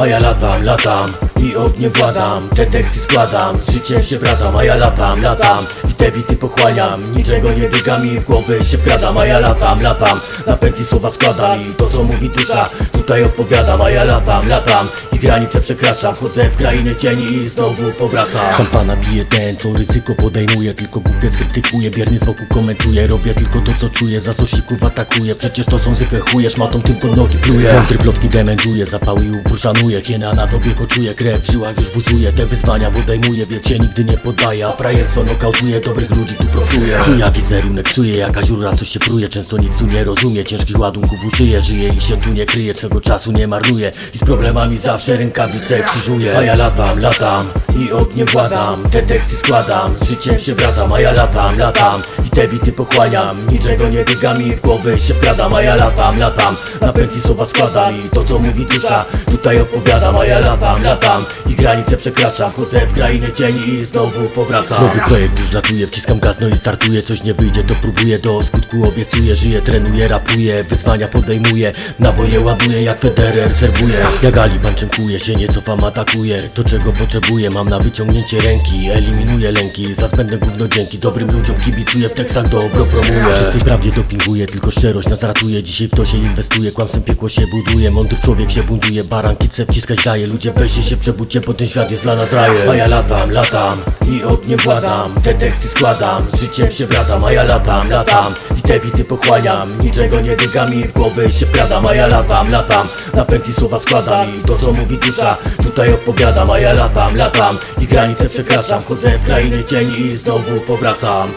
A ja latam, latam i ogniem władam. Te teksty składam, z życiem się bradam A ja latam, latam i te bity pochłaniam. Niczego nie dygam i w głowę się wkradam. A ja latam, latam, na pętli słowa składam I to co mówi dusza, tutaj odpowiadam A ja latam, latam. I granice przekraczam. Wchodzę w krainę cieni i znowu powracam. Szampana bije ten, co ryzyko podejmuje. Tylko głupiec krytykuje, biernie z boku komentuje Robię tylko to co czuję, za sosików atakuję. Przecież to są zwykłe chuje, szmatą tym pod nogi pluje Mądry plotki dementuje, zapały i upór szanuje Hiena na tobie koczuje, krew w żyłach już buzuje. Te wyzwania podejmuje, więc się nigdy nie poddaje A frajerstwo nokautuje, dobrych ludzi tu pracuje. Czuja wizerunek psuje, jakaś rura coś się pruje. Często nic tu nie rozumie, ciężkich ładunków uszyje Żyje i się tu nie kryje, czego czasu nie marnuje I z problemami zawsze rękawice krzyżuje A ja latam, latam i ogniem władam. Te teksty składam, z życiem się bradam A ja latam, latam i te bity pochłaniam. Niczego nie dygam i w głowę się wkradam. A ja latam, latam, na pętli słowa składam. I to co mówi dusza, tutaj opowiadam. A ja latam, latam i granice przekraczam. Chodzę w krainę cieni i znowu powracam. Nowy projekt już latuje, wciskam gaz, no i startuję. Coś nie wyjdzie, to próbuję, do skutku obiecuję Żyję, trenuję, wyzwania podejmuję Naboje ładuję, jak Federer serwuję Jak Aliban czymkuję się, nie cofam, atakuję To czego potrzebuję, mam na wyciągnięcie ręki. Eliminuję lęki, za zbędne gówno dzięki. Dobrym ludziom kibicuję, w tekstach dobro promuję. Czystej prawdzie dopinguję, tylko szczerość nas ratuje. Dzisiaj w to się inwestuję, kłamstwem piekło się buduje. Mądry człowiek się buntuje, barankice wciskać daje. Ludzie weźcie się, przebudźcie, bo ten świat jest dla nas rajem A ja latam, latam i ogniem władam Te teksty składam, z życiem się bradam A ja latam, latam i te bity pochłaniam. Niczego nie dygam i w głowę się wkradam A ja latam, latam, na pętli słowa składam I to co mówi dusza, tutaj opowiadam A ja latam, latam. I granice przekraczam Chodzę w krainę cieni i znowu powracam